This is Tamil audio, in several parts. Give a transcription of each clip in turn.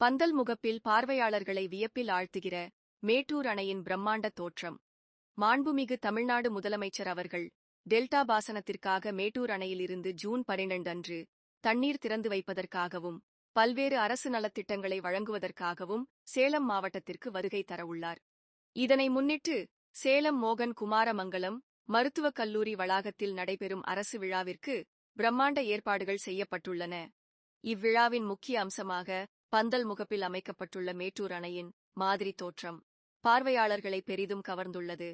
பந்தல் முகப்பில் பார்வையாளர்களை வியப்பில் ஆழ்த்துகிற மேட்டூர் அணையின் பிரம்மாண்ட தோற்றம். மாண்புமிகு தமிழ்நாடு முதலமைச்சர் அவர்கள் டெல்டா பாசனத்திற்காக மேட்டூர் அணையிலிருந்து ஜூன் பனிரெண்டு அன்று தண்ணீர் திறந்து வைப்பதற்காகவும் பல்வேறு அரசு நலத்திட்டங்களை வழங்குவதற்காகவும் சேலம் மாவட்டத்திற்கு வருகை தரவுள்ளார் இதனை முன்னிட்டு சேலம் மோகன் குமாரமங்கலம் மருத்துவக் கல்லூரி வளாகத்தில் நடைபெறும் அரசு விழாவிற்கு பிரம்மாண்ட ஏற்பாடுகள் செய்யப்பட்டுள்ளன. இவ்விழாவின் முக்கிய அம்சமாக பந்தல் முகப்பில் அமைக்கப்பட்டுள்ள மேட்டூர் அணையின் மாதிரி தோற்றம் பார்வையாளர்களை பெரிதும் கவர்ந்துள்ளது.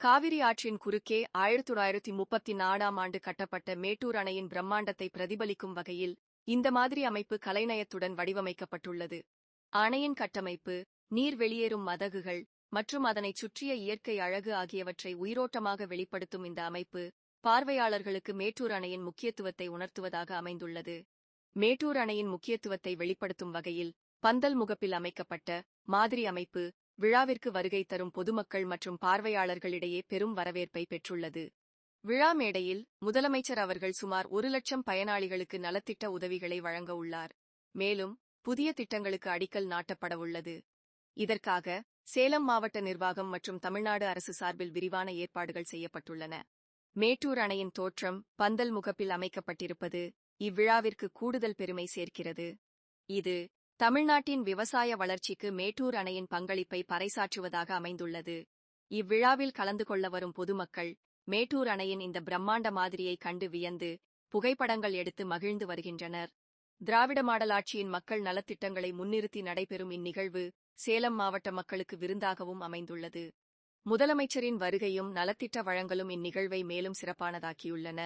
காவிரி ஆற்றின் குறுக்கே ஆயிரத்தி தொள்ளாயிரத்தி முப்பத்தி நாலாம் ஆண்டு கட்டப்பட்ட மேட்டூர் அணையின் பிரம்மாண்டத்தை பிரதிபலிக்கும் வகையில் இந்த மாதிரி அமைப்பு கலைநயத்துடன் வடிவமைக்கப்பட்டுள்ளது. அணையின் கட்டமைப்பு நீர் வெளியேறும் மதகுகள் மற்றும் அதனைச் சுற்றிய இயற்கை அழகு ஆகியவற்றை உயிரோட்டமாக வெளிப்படுத்தும் இந்த அமைப்பு பார்வையாளர்களுக்கு மேட்டூர் அணையின் முக்கியத்துவத்தை உணர்த்துவதாக அமைந்துள்ளது. மேட்டூர் அணையின் முக்கியத்துவத்தை வெளிப்படுத்தும் வகையில் பந்தல் முகப்பில் அமைக்கப்பட்ட மாதிரி அமைப்பு விழாவிற்கு வருகை தரும் பொதுமக்கள் மற்றும் பார்வையாளர்களிடையே பெரும் வரவேற்பை பெற்றுள்ளது. விழா மேடையில் முதலமைச்சர் அவர்கள் சுமார் ஒரு லட்சம் பயனாளிகளுக்கு நலத்திட்ட உதவிகளை வழங்க உள்ளார். மேலும் புதிய திட்டங்களுக்கு அடிக்கல் நாட்டப்படவுள்ளது இதற்காக சேலம் மாவட்ட நிர்வாகம் மற்றும் தமிழ்நாடு அரசு சார்பில் விரிவான ஏற்பாடுகள் செய்யப்பட்டுள்ளன. மேட்டூர் அணையின் தோற்றம் பந்தல் முகப்பில் அமைக்கப்பட்டிருப்பது இவ்விழாவிற்கு கூடுதல் பெருமை சேர்க்கிறது. இது தமிழ்நாட்டின் விவசாய வளர்ச்சிக்கு மேட்டூர் அணையின் பங்களிப்பை பறைசாற்றுவதாக அமைந்துள்ளது. இவ்விழாவில் கலந்து கொள்ள வரும் பொதுமக்கள் மேட்டூர் அணையின் இந்த பிரம்மாண்ட மாதிரியை கண்டு வியந்து புகைப்படங்கள் எடுத்து மகிழ்ந்து வருகின்றனர். திராவிட மாடல் ஆட்சியின் மக்கள் நலத்திட்டங்களை முன்னிறுத்தி நடைபெறும் இந்நிகழ்வு சேலம் மாவட்ட மக்களுக்கு விருந்தாகவும் அமைந்துள்ளது. முதலமைச்சரின் வருகையும் நலத்திட்ட வழங்கலும் இந்நிகழ்வை மேலும் சிறப்பானதாக்கியுள்ளன.